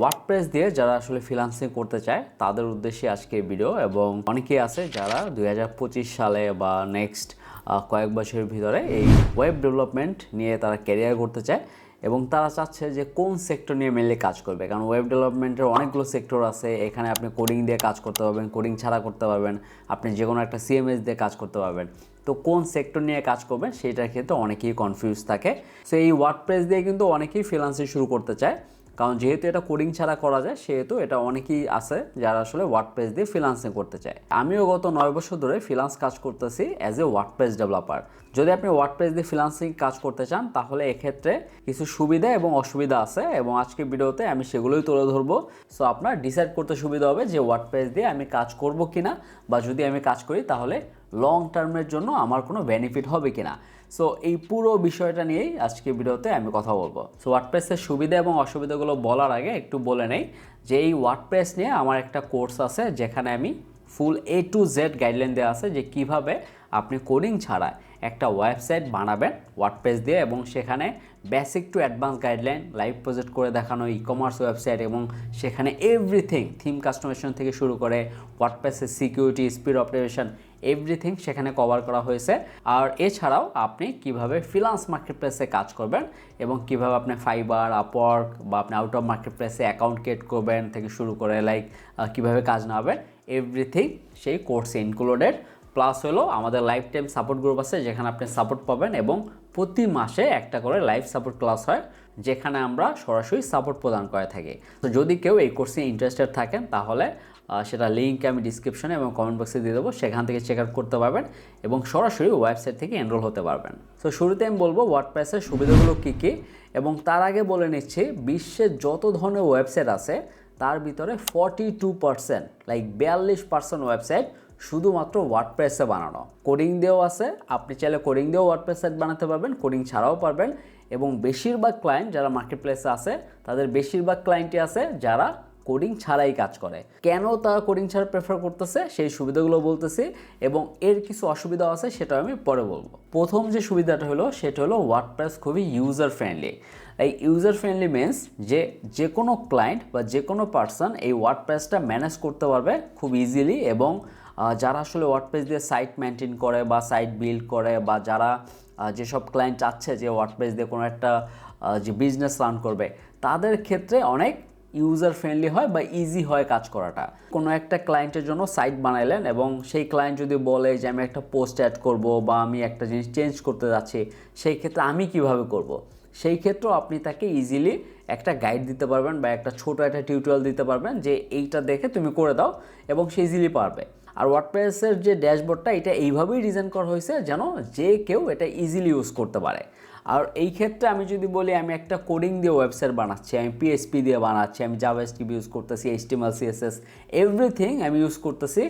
WordPress দিয়ে যারা আসলে ফ্রিলান্সিং করতে চায়, তাদের উদ্দেশ্যে আজকে ভিডিও এবং অনেকেই আছে যারা দুই হাজার পঁচিশ সালে বা নেক্সট কয়েক বছরের ভিতরে এই ওয়েব ডেভেলপমেন্ট নিয়ে তারা ক্যারিয়ার করতে চায় এবং তারা চাচ্ছে যে কোন সেক্টর নিয়ে মেনলি কাজ করবে। কারণ ওয়েব ডেভেলপমেন্টের অনেকগুলো সেক্টর আছে, এখানে আপনি কোডিং দিয়ে কাজ করতে পারবেন কোডিং ছাড়া করতে পারবেন, আপনি যে কোনো একটা সিএমএস দিয়ে কাজ করতে পারবেন। তো কোন সেক্টর নিয়ে কাজ করবেন সেইটার ক্ষেত্রে অনেকেই কনফিউজ থাকে। সো এই ওয়ার্ডপ্রেস দিয়ে কিন্তু অনেকেই ফ্রিলান্সিং শুরু করতে চায়। কারণ যেহেতু এটা কোডিং ছাড়া করা যায়, সেহেতু এটা অনেকেই আছে যারা আসলে ওয়ার্ডপ্রেস দিয়ে ফ্রিলান্সিং করতে চায়। আমিও গত নয় বছর ধরে ফ্রিলান্স কাজ করতেছি অ্যাজ এ ওয়ার্ডপ্রেস ডেভেলপার যদি আপনি ওয়ার্ডপ্রেস দিয়ে ফ্রিলান্সিং কাজ করতে চান, তাহলে এক্ষেত্রে কিছু সুবিধা এবং অসুবিধা আছে এবং আজকে ভিডিওতে আমি সেগুলোই তুলে ধরবো। সো আপনার ডিসাইড করতে সুবিধা হবে যে ওয়ার্ডপ্রেস দিয়ে আমি কাজ করব কিনা বা যদি আমি কাজ করি, তাহলে লং টার্মের জন্য আমার কোনো বেনিফিট হবে কিনা। সো এই পুরো বিষয়টা নিয়েই আজকে ভিডিওতে আমি কথা বলব। সো ওয়ার্ডপ্রেসের সুবিধা এবং অসুবিধাগুলো বলার আগে একটু বলে নেই যে এই ওয়ার্ডপ্রেস নিয়ে আমার একটা কোর্স আছে যেখানে আমি full A to Z guideline দেওয়া আছে যে কীভাবে আপনি কোডিং ছাড়া একটা ওয়েবসাইট বানাবেন ওয়ার্ডপ্রেস দিয়ে এবং সেখানে basic to advance guideline live project করে দেখানো ই কমার্স ওয়েবসাইট এবং সেখানে এভরিথিং থিম কাস্টমাইজেশন থেকে শুরু করে ওয়ার্ডপ্রেসের সিকিউরিটি স্পিড অপারেশন এভরিথিং সেখানে কভার করা হয়েছে। আর এছাড়াও আপনি কীভাবে ফ্রিলান্স মার্কেট প্লেসে কাজ করবেন এবং কীভাবে আপনি ফাইবার আপওয়ার্ক বা আপনি আউট অফ মার্কেট প্লেসে অ্যাকাউন্ট ক্রিয়েট করবেন থেকে শুরু করে লাইক কীভাবে কাজ নেবেন এভরিথিং সেই কোর্সে ইনক্লুডেড প্লাস হলো আমাদের লাইফ টাইম সাপোর্ট গ্রুপ আছে যেখানে আপনি সাপোর্ট পাবেন এবং প্রতি মাসে একটা করে লাইভ সাপোর্ট ক্লাস হয়, যেখানে আমরা সরাসরি সাপোর্ট প্রদান করে থাকি। তো যদি কেউ এই কোর্সে ইন্টারেস্টেড থাকেন, তাহলে সেটা লিঙ্ক আমি ডিসক্রিপশনে এবং কমেন্ট বক্সে দিয়ে দেবো। সেখান থেকে চেক আউট করতে পারবেন এবং সরাসরি ওয়েবসাইট থেকে এনরোল হতে পারবেন। তো শুরুতে আমি বলব ওয়ার্ডপ্রেসের সুবিধাগুলো কী কী? এবং তার আগে বলে নিচ্ছি বিশ্বের যত ধরনের ওয়েবসাইট আছে, তার ভিতরে ফর্টি টু পার্সেন্ট লাইক বিয়াল্লিশ পার্সেন্ট ওয়েবসাইট শুধুমাত্র ওয়ার্ডপ্রেসে বানানো। কোডিং দিয়েও আছে, আপনি চাইলে কোডিং দিয়েও ওয়ার্ডপ্রেস সাইট বানাতে পারবেন কোডিং ছাড়াও পারবেন। এবং বেশিরভাগ ক্লায়েন্ট যারা মার্কেট প্লেসে আছে, তাদের বেশিরভাগ ক্লায়েন্টই আছে যারা কোডিং ছাড়াই কাজ করে। কেন তারা কোডিং ছাড়া প্রেফার করতেছে, সেই সুবিধাগুলো বলতেছি এবং এর কিছু অসুবিধা আছে সেটা আমি পরে বলব। প্রথম যে সুবিধাটা হলো, সেটা হলো ওয়ার্ডপ্রেস খুবই ইউজার ফ্রেন্ডলি এই ইউজার ফ্রেন্ডলি মিনস যে যে কোনো ক্লায়েন্ট বা যে কোনো পার্সন এই ওয়ার্ডপ্রেসটা ম্যানেজ করতে পারবে খুব ইজিলি এবং যারা আসলে ওয়ার্ডপ্রেস দিয়ে সাইট মেনটেন করে বা সাইট বিল্ড করে বা যারা যেসব ক্লায়েন্ট চাচ্ছে যে ওয়ার্ডপ্রেস দিয়ে কোনো একটা যে বিজনেস রান করবে, তাদের ক্ষেত্রে অনেক ইউজার ফ্রেন্ডলি হয় বা ইজি হয় কাজ করাটা। কোনো একটা ক্লায়েন্টের জন্য সাইট বানাইলেন এবং সেই ক্লায়েন্ট যদি বলে যে, আমি একটা পোস্ট অ্যাড করব বা আমি একটা জিনিস চেঞ্জ করতে যাচ্ছি, সেই ক্ষেত্রে আমি কীভাবে করব। সেই ক্ষেত্রেও আপনি তাকে ইজিলি একটা গাইড দিতে পারবেন বা একটা ছোট একটা টিউটোরিয়াল দিতে পারবেন যে, এইটা দেখে তুমি করে দাও এবং সে ইজিলি পারবে। আর ওয়ার্ডপ্রেসের যে ড্যাশবোর্ডটা এটা এইভাবেই ডিজাইন করা হয়েছে যেন যে কেউ এটা ইজিলি ইউজ করতে পারে। আর এই ক্ষেত্রে আমি যদি বলি, আমি একটা কোডিং দিয়ে ওয়েবসাইট বানাচ্ছি, আমি পিএসপি দিয়ে বানাচ্ছি, আমি জাভা স্ক্রিপ্ট ইউজ করতেছি এইচটিএমএল সিএসএস এভরিথিং আমি ইউজ করতেছি।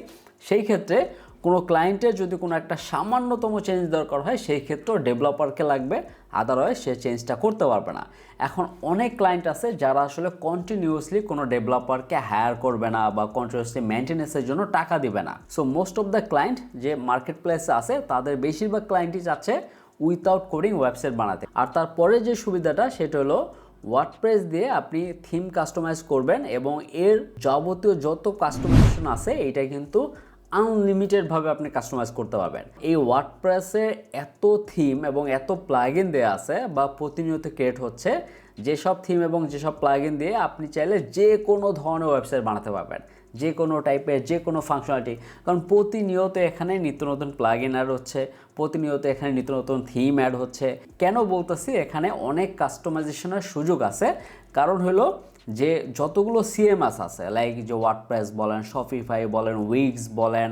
সেই ক্ষেত্রে কোনো ক্লায়েন্টের যদি কোনো একটা সামান্যতম চেঞ্জ দরকার হয়, সেই ক্ষেত্রেও ডেভেলপারকে লাগবে আদারওয়াইজ সে চেঞ্জটা করতে পারবে না। এখন অনেক ক্লায়েন্ট আছে যারা আসলে কন্টিনিউয়াসলি কোনো ডেভেলপারকে হায়ার করবে না বা কন্টিনিউয়াসলি মেনটেন্যান্সের জন্য টাকা দিবে না। So most of the client যে মার্কেট প্লেসে আছে, তাদের বেশিরভাগ ক্লায়েন্টই চাচ্ছে উইথাউট কোডিং ওয়েবসাইট বানাতে। আর তারপরে যে সুবিধাটা, সেটা হলো ওয়ার্ডপ্রেস দিয়ে আপনি থিম কাস্টমাইজ করবেন এবং এর যাবতীয় যত কাস্টমাইজেশন আছে এটা কিন্তু আনলিমিটেডভাবে আপনি কাস্টমাইজ করতে পারবেন। এই ওয়ার্ডপ্রেসে এত থিম এবং এত প্লাগইন দেওয়া আছে বা প্রতিনিয়ত ক্রিয়েট হচ্ছে, যেসব থিম এবং যেসব প্লাগইন দিয়ে আপনি চাইলে যে কোনো ধরনের ওয়েবসাইট বানাতে পারবেন। যে কোনো টাইপের যে কোনো ফাংশনালিটি কারণ প্রতিনিয়ত এখানে নিত্য নতুন প্লাগ ইন অ্যাড হচ্ছে, প্রতিনিয়ত এখানে নিত্য নতুন থিম অ্যাড হচ্ছে। কেন বলতেছি? এখানে অনেক কাস্টমাইজেশনের সুযোগ আছে। কারণ হলো যে যতগুলো সিএমএস আছে লাইক যে ওয়ার্ডপ্রেস বলেন শপিফাই বলেন উইক্স বলেন,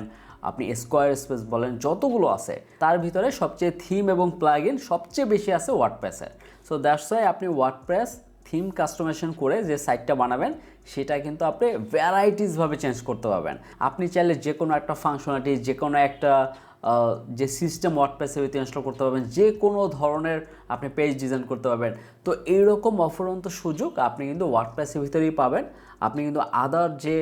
আপনি স্কোয়ার স্পেস বলেন, যতগুলো আছে, তার ভিতরে সবচেয়ে থিম এবং প্লাগ ইন সবচেয়ে বেশি আছে ওয়ার্ডপ্রেসের সো দ্যাটস ওয়াই আপনি ওয়ার্ডপ্রেস থিম কাস্টমাইজেশন করে যে সাইটটা বানাবেন, সেটা কিন্তু আপনি ভ্যারাইটিসভাবে চেঞ্জ করতে পারবেন। আপনি চাইলে যে কোনো একটা ফাংশনালিটি যে কোনো একটা যে সিস্টেম ওয়ার্ডপ্রেসের ভিতরে ইনস্টল করতে পারবেন যে কোনো ধরনের আপনি পেজ ডিজাইন করতে পারবেন। তো এইরকম অফুরন্ত সুযোগ আপনি কিন্তু ওয়ার্ডপ্রেসের ভিতরেই পাবেন। আপনি কিন্তু আদার যে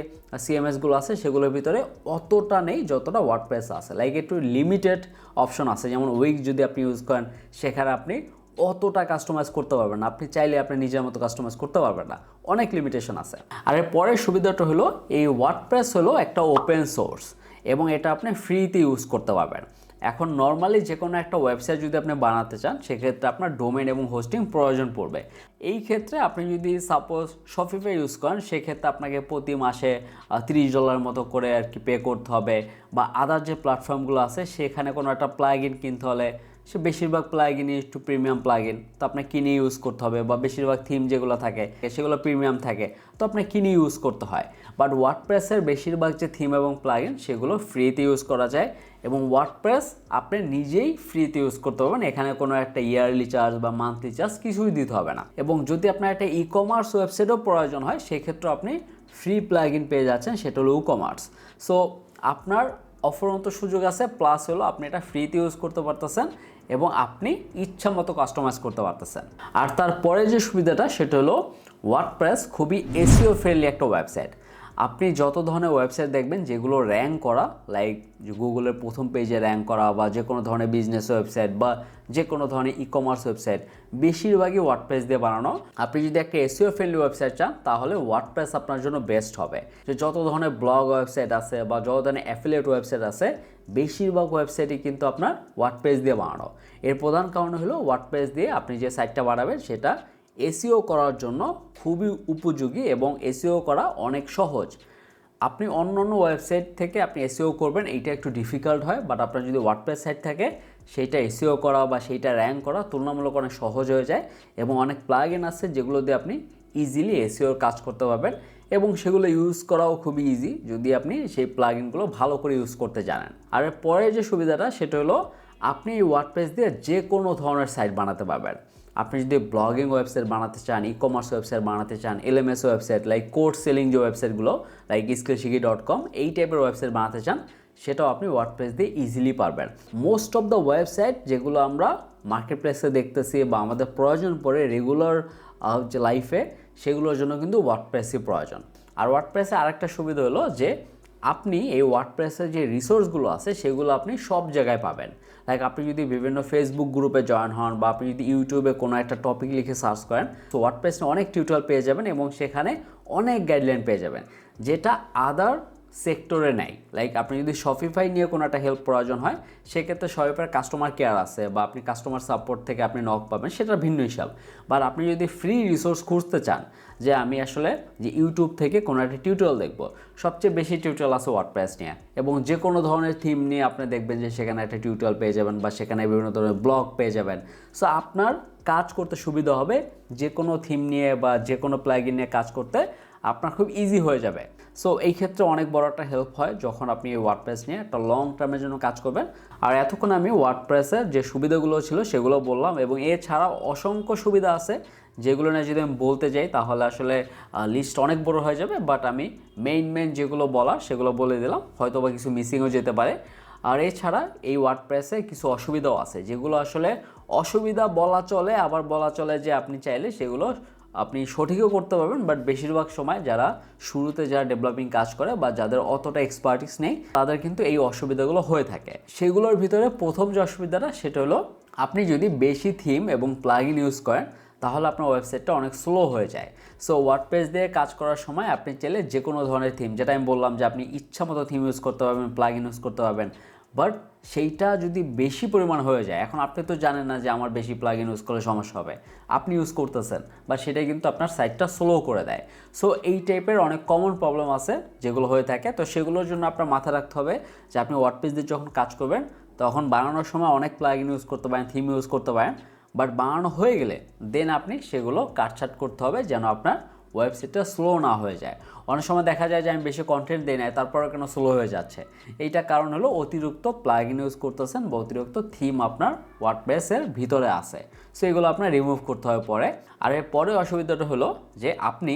সিএমএসগুলো আছে, সেগুলোর ভিতরে অতটা নেই যতটা ওয়ার্ডপ্রেস আছে। লাইক একটু লিমিটেড অপশন আছে। যেমন উইক যদি আপনি ইউজ করেন, সেখানে আপনি অতটা কাস্টমাইজ করতে পারবেন না। আপনি চাইলে আপনি নিজের মতো কাস্টমাইজ করতে পারবেন না। অনেক লিমিটেশন আছে। আর এর পরের সুবিধাটা হলো, এই ওয়ার্ডপ্রেস হলো একটা ওপেন সোর্স এবং এটা আপনি ফ্রিতে ইউজ করতে পারবেন। এখন নর্মালি যে কোনো একটা ওয়েবসাইট যদি আপনি বানাতে চান, সেক্ষেত্রে আপনার ডোমেন এবং হোস্টিং প্রয়োজন পড়বে। এই ক্ষেত্রে আপনি যদি সাপোজ শপিফাই ইউজ করেন, সেক্ষেত্রে আপনাকে প্রতি মাসে তিরিশ ডলার মতো করে আর কি পে করতে হবে। বা আদার যে প্ল্যাটফর্মগুলো আছে, সেখানে কোনো একটা প্লাগ ইন কিনতে হলে সে বেশিরভাগ প্লাগিন একটু প্রিমিয়াম প্লাগিন তো আপনার কিনে ইউজ করতে হবে বা বেশিরভাগ থিম যেগুলো থাকে, সেগুলো প্রিমিয়াম থাকে। তো আপনার কিনে ইউজ করতে হয়। বাট ওয়ার্ডপ্রেসের বেশিরভাগ যে থিম এবং প্লাগিন সেগুলো ফ্রিতে ইউজ করা যায়। এবং ওয়ার্ডপ্রেস আপনি নিজেই ফ্রিতে ইউজ করতে পারবেন। এখানে কোনো একটা ইয়ারলি চার্জ বা মান্থলি চার্জ কিছুই দিতে হবে না। এবং যদি আপনার একটা ই কমার্স ওয়েবসাইটও প্রয়োজন হয়, সেক্ষেত্রে আপনি ফ্রি প্লাগিন পেয়ে যাচ্ছেন, সেটা হলো ই কমার্স সো আপনার অফুরন্ত সুযোগ আছে প্লাস হলো আপনি এটা ফ্রিতে ইউজ করতে পারতেছেন। এবং আপনি ইচ্ছা মতো কাস্টমাইজ করতে পারতেছেন। আর তারপরে যে সুবিধাটা, সেটা হলো ওয়ার্ডপ্রেস খুবই এসিও ফ্রেন্ডলি একটা ওয়েবসাইট আপনি যত ধরনের ওয়েবসাইট দেখবেন, যেগুলো র্যাঙ্ক করা লাইক গুগলের প্রথম পেজে র্যাঙ্ক করা বা যে কোনো ধরনের বিজনেস ওয়েবসাইট বা যে কোনো ধরনের ই কমার্স ওয়েবসাইট বেশিরভাগই ওয়ার্ডপ্রেস দিয়ে বানানো। আপনি যদি একটা এসিও ফ্রেন্ডলি ওয়েবসাইট চান, তাহলে ওয়ার্ডপ্রেস আপনার জন্য বেস্ট হবে। যে যত ধরনের ব্লগ ওয়েবসাইট আছে বা যত ধরনের অ্যাফিলিয়েট ওয়েবসাইট আছে বেশিরভাগ ওয়েবসাইটই কিন্তু আপনার ওয়ার্ডপ্রেস দিয়ে বানানো। এর প্রধান কারণ হলো ওয়ার্ডপ্রেস দিয়ে আপনি যে সাইটটা বানাবেন, সেটা এসিও করার জন্য খুবই উপযোগী এবং এসিও করা অনেক সহজ। আপনি অন্য অন্য ওয়েবসাইট থেকে আপনি এসিও করবেন, এইটা একটু ডিফিকাল্ট হয় বাট আপনার যদি ওয়ার্ডপ্রেস সাইট থাকে, সেইটা এসিও করা বা সেইটা র্যাঙ্ক করা তুলনামূলক অনেক সহজ হয়ে যায় এবং অনেক প্লাগ ইন আছে যেগুলো দিয়ে আপনি ইজিলি এসিওর কাজ করতে পারবেন। এবং সেগুলো ইউজ করাও খুবই ইজি যদি আপনি সেই প্লাগ ইনগুলো ভালো করে ইউজ করতে জানেন। আর এর পরে যে সুবিধাটা, সেটা হলো আপনি এই ওয়ার্ডপ্রেস দিয়ে যে কোনো ধরনের সাইট বানাতে পারবেন। আপনি যদি ব্লগিং ওয়েবসাইট বানাতে চান ই কমার্স ওয়েবসাইট বানাতে চান LMS website like course selling যে ওয়েবসাইটগুলো লাইক স্কিলশিকি ডট কম এই টাইপের ওয়েবসাইট বানাতে চান, সেটাও আপনি ওয়ার্ডপ্রেস দিয়ে ইজিলি পারবেন। মোস্ট অফ দ্য ওয়েবসাইট যেগুলো আমরা মার্কেট প্লেসে দেখতেছি বা আমাদের প্রয়োজন পড়ে রেগুলার যে লাইফে সেগুলোর জন্য কিন্তু ওয়ার্ডপ্রেসই প্রয়োজন। আর ওয়ার্ডপ্রেসে আরেকটা সুবিধা হলো যে, আপনি এই ওয়ার্ডপ্রেসের যে রিসোর্সগুলো আছে, সেগুলো আপনি সব জায়গায় পাবেন। লাইক আপনি যদি বিভিন্ন ফেসবুক গ্রুপে জয়েন হন বা আপনি যদি ইউটিউবে কোনো একটা টপিক লিখে সার্চ করেন, তো ওয়ার্ডপ্রেসে অনেক টিউটোরিয়াল পেয়ে যাবেন এবং সেখানে অনেক গাইডলাইন পেয়ে যাবেন। যেটা আদার সেক্টরে নেই লাইক আপনি যদি শপিফাই নিয়ে কোনো একটা হেল্প প্রয়োজন হয়, সেক্ষেত্রে শপিফাইয়ের কাস্টমার কেয়ার আছে বা আপনি কাস্টমার সাপোর্ট থেকে আপনি নক পাবেন সেটা ভিন্ন হিসাব। বাট আপনি যদি ফ্রি রিসোর্স খুঁজতে চান, যে আমি আসলে যে ইউটিউব থেকে কোনো একটা টিউটোরিয়াল দেখব, সবচেয়ে বেশি টিউটোরিয়াল আছে ওয়ার্ডপ্রেস নিয়ে। এবং যে কোনো ধরনের থিম নিয়ে আপনি দেখবেন যে সেখানে একটা টিউটোরিয়াল পেয়ে যাবেন বা সেখানে বিভিন্ন ধরনের ব্লগ পেয়ে যাবেন। সো আপনার কাজ করতে সুবিধা হবে, যে কোনো থিম নিয়ে বা যে কোনো প্লাগিন নিয়ে কাজ করতে আপনার খুব ইজি হয়ে যাবে। সো এই ক্ষেত্রে অনেক বড় একটা হেল্প হয় যখন আপনি এই ওয়ার্ডপ্রেস নিয়ে একটা লং টার্মের জন্য কাজ করবেন। আর এতক্ষণ আমি ওয়ার্ডপ্রেসের যে সুবিধাগুলো ছিল সেগুলো বললাম এবং এছাড়াও অসংখ্য সুবিধা আছে যেগুলো নিয়ে যদি আমি বলতে যাই তাহলে আসলে লিস্ট অনেক বড় হয়ে যাবে। বাট আমি মেইন মেইন যেগুলো বলা সেগুলো বলে দিলাম। হয়তো বা কিছু মিসিংও যেতে পারে। আর এছাড়া এই ওয়ার্ডপ্রেসে কিছু অসুবিধাও আছে যেগুলো আসলে অসুবিধা বলা চলে, আবার বলা চলে যে আপনি চাইলে সেগুলো আপনি সঠিকও করতে পারবেন বাট বেশিরভাগ সময় যারা শুরুতে যারা ডেভেলপিং কাজ করে বা যাদের অতটা এক্সপার্টিস নেই, তাদের কিন্তু এই অসুবিধাগুলো হয়ে থাকে। সেগুলোর ভিতরে প্রথম যে অসুবিধাটা, সেটা হলো আপনি যদি বেশি থিম এবং প্লাগ ইন ইউজ করেন, তাহলে আপনার ওয়েবসাইটটা অনেক স্লো হয়ে যায়। সো ওয়ার্ডপ্রেস দিয়ে কাজ করার সময় আপনি চাইলে যে কোনো ধরনের থিম যেটা আমি বললাম যে আপনি ইচ্ছা মতো থিম ইউজ করতে পারবেন প্লাগ ইউজ করতে পারবেন বাট সেইটা যদি বেশি পরিমাণ হয়ে যায়, এখন আপনি তো জানেন না যে আমার বেশি প্লাগ ইন ইউজ করলে সমস্যা হবে। আপনি ইউজ করতেছেন বা সেটা কিন্তু আপনার সাইটটা স্লো করে দেয়। সো এই টাইপের অনেক কমন প্রবলেম আছে যেগুলো হয়ে থাকে। তো সেগুলোর জন্য আপনার মাথায় রাখতে হবে যে আপনি ওয়ার্ডপেজ দিয়ে যখন কাজ করবেন, তখন বানানোর সময় অনেক প্লাগ ইন ইউজ করতে পারেন থিম ইউজ করতে পারেন বাট বানানো হয়ে গেলে দেন আপনি সেগুলো কাটছাট করতে হবে যেন আপনার ওয়েবসাইটটা স্লো না হয়ে যায়। অনেক সময় দেখা যায় যে আমি বেশি কন্টেন্ট দিই নাই, তারপরে কেন স্লো হয়ে যাচ্ছে? এইটা কারণ হলো অতিরিক্ত প্লাগ ইন ইউজ করতেছেন বা অতিরিক্ত থিম আপনার ওয়ার্ডপ্রেসের ভিতরে আছে। সো এগুলো আপনার রিমুভ করতে হবে পরে। আর এর পরে অসুবিধাটা হলো যে আপনি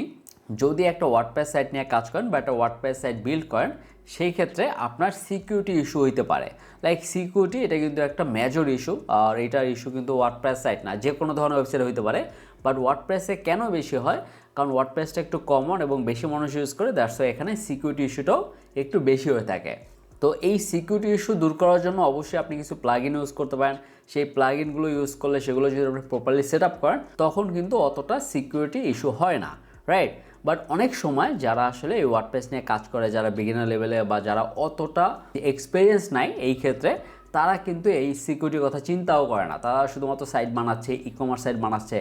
যদি একটা ওয়ার্ডপ্রেস সাইট নিয়ে কাজ করেন বা একটা ওয়ার্ডপ্রেস সাইট বিল্ড করেন, সেই ক্ষেত্রে আপনার সিকিউরিটি ইস্যু হইতে পারে। লাইক সিকিউরিটি এটা কিন্তু একটা মেজর ইস্যু আর এটার ইস্যু কিন্তু ওয়ার্ডপ্রেস সাইট না, যে কোনো ধরনের ওয়েবসাইট হইতে পারে। বাট ওয়ার্ডপ্রেসে কেন বেশি হয়? কারণ ওয়ার্ডপ্রেসটা একটু কমন এবং বেশি মানুষ ইউজ করে দ্যাটস এখানে সিকিউরিটি ইস্যুটাও একটু বেশি হয়ে থাকে। তো এই সিকিউরিটি ইস্যু দূর করার জন্য অবশ্যই আপনি কিছু প্লাগ ইন ইউজ করতে পারেন। সেই প্লাগ ইনগুলো ইউজ করলে সেগুলো যদি আপনি প্রপারলি সেট আপ করেন, তখন কিন্তু অতটা সিকিউরিটি ইস্যু হয় না রাইট বাট অনেক সময় যারা আসলে এই ওয়ার্ডপ্রেস নিয়ে কাজ করে, যারা বিগিনার লেভেলে বা যারা অতটা এক্সপিরিয়েন্স নাই এই ক্ষেত্রে, তারা কিন্তু এই সিকিউরিটির কথা চিন্তাও করে না। তারা শুধুমাত্র সাইট বানাচ্ছে ই কমার্স সাইট বানাচ্ছে।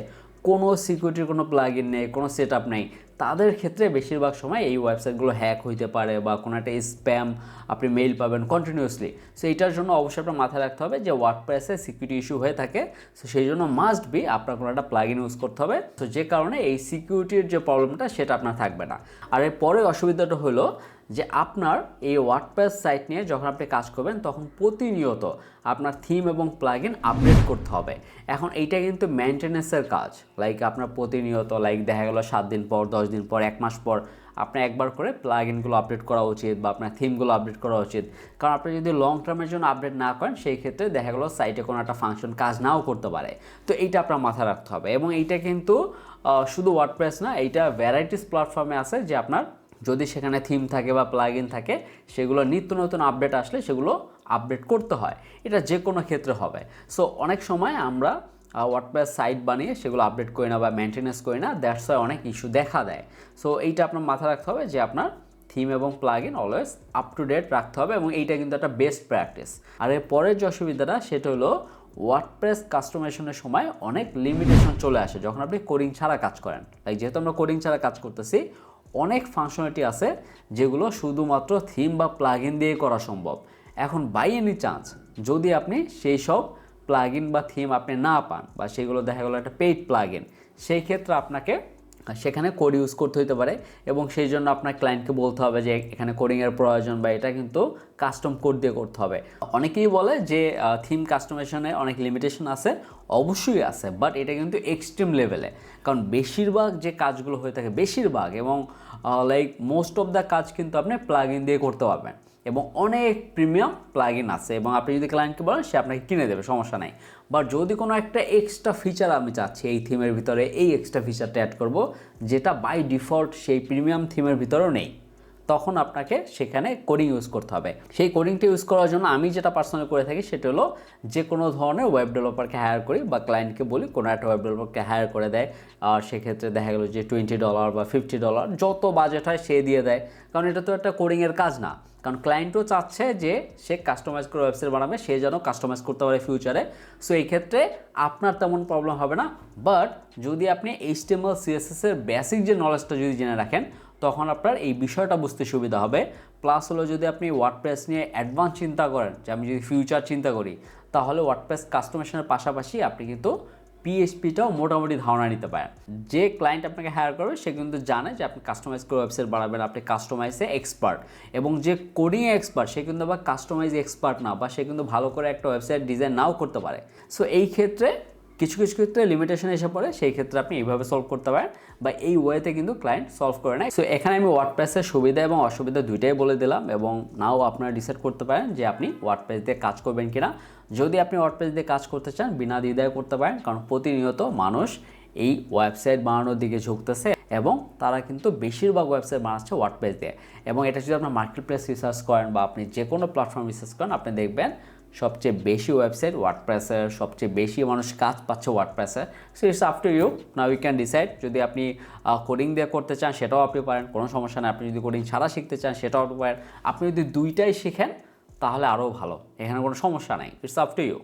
কোনো সিকিউরিটির কোনো প্লাগ ইন নেই, কোনো সেট আপ নেই। তাদের ক্ষেত্রে বেশিরভাগ সময় এই ওয়েবসাইটগুলো হ্যাক হইতে পারে বা কোনো একটা স্প্যাম আপনি মেইল পাবেন কন্টিনিউয়াসলি সো এইটার জন্য অবশ্যই আপনার মাথায় রাখতে হবে যে ওয়ার্ডপ্রেসে সিকিউরিটি ইস্যু হয়ে থাকে। সো সেই জন্য মাস্ট বি আপনার কোনো একটা প্লাগ ইন ইউজ করতে হবে। তো যে কারণে এই সিকিউরিটির যে প্রবলেমটা সেটা আপনার থাকবে না। আর এর পরে অসুবিধাটা হলো যে আপনার এই ওয়ার্ডপ্রেস সাইট নিয়ে যখন আপনি কাজ করবেন, তখন প্রতিনিয়ত আপনার থিম এবং প্লাগ ইন আপডেট করতে হবে। এখন এইটা কিন্তু মেনটেন্যান্সের কাজ। লাইক আপনার প্রতিনিয়ত লাইক দেখা গেলো সাত দিন পর, দশ দিন পর, এক মাস পর আপনার একবার করে প্লাগ ইনগুলো আপডেট করা উচিত বা আপনার থিমগুলো আপডেট করা উচিত। কারণ আপনি যদি লং টার্মের জন্য আপডেট না করেন, সেই ক্ষেত্রে দেখা গেলো সাইটে কোনো একটা ফাংশন কাজ নাও করতে পারে। তো এইটা আপনার মাথায় রাখতে হবে এবং এইটা কিন্তু শুধু ওয়ার্ডপ্রেস না, এইটা ভ্যারাইটিস প্ল্যাটফর্মে আছে যে আপনার যদি সেখানে থিম থাকে বা প্লাগ থাকে, সেগুলো নিত্য নতুন আপডেট আসলে সেগুলো আপডেট করতে হয়। এটা যে কোনো ক্ষেত্রে হবে। সো অনেক সময় আমরা ওয়ার্ডপ্রেস সাইট বানিয়ে সেগুলো আপডেট করি না বা মেনটেন্যান্স করি না দ্যাটস ওয়াই অনেক ইস্যু দেখা দেয়। সো এইটা আপনার মাথায় রাখতে হবে যে আপনার থিম এবং plugin always up to date রাখতে হবে এবং এইটা কিন্তু একটা বেস্ট প্র্যাকটিস আর এর পরের যে অসুবিধাটা, সেটা হলো ওয়ার্ডপ্রেস কাস্টমাইজেশনের সময় অনেক লিমিটেশন চলে আসে যখন আপনি কোডিং ছাড়া কাজ করেন। লাইক যেহেতু আমরা কোডিং ছাড়া কাজ করতেছি অনেক ফাংশনালিটি আছে যেগুলো শুধুমাত্র থিম বা প্লাগইন দিয়ে করা সম্ভব। এখন বাই এনি চান্স যদি আপনি সেই সব প্লাগিন বা থিম আপনি না পান বা সেগুলো দেখা গেলো একটা পেইড প্লাগ সেই ক্ষেত্রে আপনাকে সেখানে কোড ইউজ করতে হতে পারে এবং সেই জন্য আপনার ক্লায়েন্টকে বলতে হবে যে এখানে কোডিংয়ের প্রয়োজন বা এটা কিন্তু কাস্টম কোড দিয়ে করতে হবে। অনেকেই বলে যে থিম কাস্টমাইজেশনে অনেক লিমিটেশন আছে, অবশ্যই আছে বাট এটা কিন্তু এক্সট্রিম লেভেলে কারণ বেশিরভাগ যে কাজগুলো হয়ে থাকে, বেশিরভাগ এবং লাইক মোস্ট অফ দ্য কাজ কিন্তু আপনি প্লাগ ইন দিয়ে করতে পারবেন। এবং অনেক প্রিমিয়াম প্লাগ ইন আছে এবং আপনি যদি ক্লায়েন্টকে বলেন, সে আপনাকে কিনে দেবে, সমস্যা নাই। বাট যদি কোনো একটা এক্সট্রা ফিচার আমি চাচ্ছি, এই থিমের ভিতরে এই এক্সট্রা ফিচারটা অ্যাড করব, যেটা বাই ডিফল্ট সেই প্রিমিয়াম থিমের ভিতরেও নেই, তখন আপনাকে সেখানে কোডিং ইউজ করতে হবে। সেই কোডিংটা ইউজ করার জন্য আমি যেটা পার্সোনালি করে থাকি, সেটা হলো যে কোনো ধরনের ওয়েব ডেভেলপারকে হায়ার করি বা ক্লায়েন্টকে বলি, কোনো একটা ওয়েব ডেভেলপারকে হায়ার করে দেয়। আর সেক্ষেত্রে দেখা গেলো যে টোয়েন্টি ডলার বা ফিফটি ডলার যত বাজেট হয় সে দিয়ে দেয়। কারণ এটা তো একটা কোডিংয়ের কাজ না। কারণ ক্লায়েন্টও চাচ্ছে যে সে কাস্টমাইজ করে ওয়েবসাইট বানাবে, সে যেন কাস্টমাইজ করতে পারে ফিউচারে সো এই ক্ষেত্রে আপনার তেমন প্রবলেম হবে না। বাট যদি আপনি এইচটিএমএল সিএসএস এর বেসিক যে নলেজটা যদি জেনে রাখেন, তখন আপনার এই বিষয়টা বুঝতে সুবিধা হবে। প্লাস হলো যদি আপনি ওয়ার্ডপ্রেস নিয়ে অ্যাডভান্স চিন্তা করেন, যে আমি যদি ফিউচার চিন্তা করি, তাহলে ওয়ার্ডপ্রেস কাস্টমাইজেশনের পাশাপাশি আপনি কিন্তু পিএইচপিটাও মোটামুটি ধারণা নিতে পারেন। যে ক্লায়েন্ট আপনাকে হায়ার করবে, সে কিন্তু জানে যে আপনি কাস্টমাইজ করে ওয়েবসাইট বাড়াবেন আপনি কাস্টমাইজে এক্সপার্ট এবং যে কোডিং এক্সপার্ট সে কিন্তু আবার কাস্টমাইজ এক্সপার্ট না বা সে কিন্তু ভালো করে একটা ওয়েবসাইট ডিজাইন নাও করতে পারে। সো এই ক্ষেত্রে কিছু কিছু ক্ষেত্রে লিমিটেশন এসে পড়ে, সেই ক্ষেত্রে আপনি এইভাবে সলভ করতে পারেন। বা এই ওয়েতে কিন্তু ক্লায়েন্ট সলভ করে নেয়। সো এখানে আমি ওয়ার্ডপ্রেসের সুবিধা এবং অসুবিধা দুইটাই বলে দিলাম এবং নাও আপনারা ডিসাইড করতে পারেন যে আপনি ওয়ার্ডপ্রেস দিয়ে কাজ করবেন কিনা। যদি আপনি ওয়ার্ডপ্রেস দিয়ে কাজ করতে চান, বিনা দ্বিধায় করতে পারেন, কারণ প্রতিনিয়ত মানুষ এই ওয়েবসাইট বানানোর দিকে ঝুঁকতেছে এবং তারা কিন্তু বেশিরভাগ ওয়েবসাইট বানাচ্ছে ওয়ার্ডপ্রেস দিয়ে। এবং এটা যদি আপনার মার্কেট প্লেস রিসার্চ করেন বা আপনি যে কোনো প্ল্যাটফর্ম রিসার্চ করেন, আপনি দেখবেন সবচেয়ে বেশি ওয়েবসাইট ওয়ার্ডপ্রেসের সবচেয়ে বেশি মানুষ কাজ পাচ্ছে ওয়ার্ডপ্রেসের so it's up to you now you can decide যদি আপনি কোডিং দিয়ে করতে চান, সেটাও আপনি পারেন। কোনো সমস্যা নেই। আপনি যদি কোডিং ছাড়া শিখতে চান, সেটাও আপনি পারেন। আপনি যদি দুইটাই শিখেন, তাহলে আরও ভালো। এখানে কোনো সমস্যা নাই। It's up to you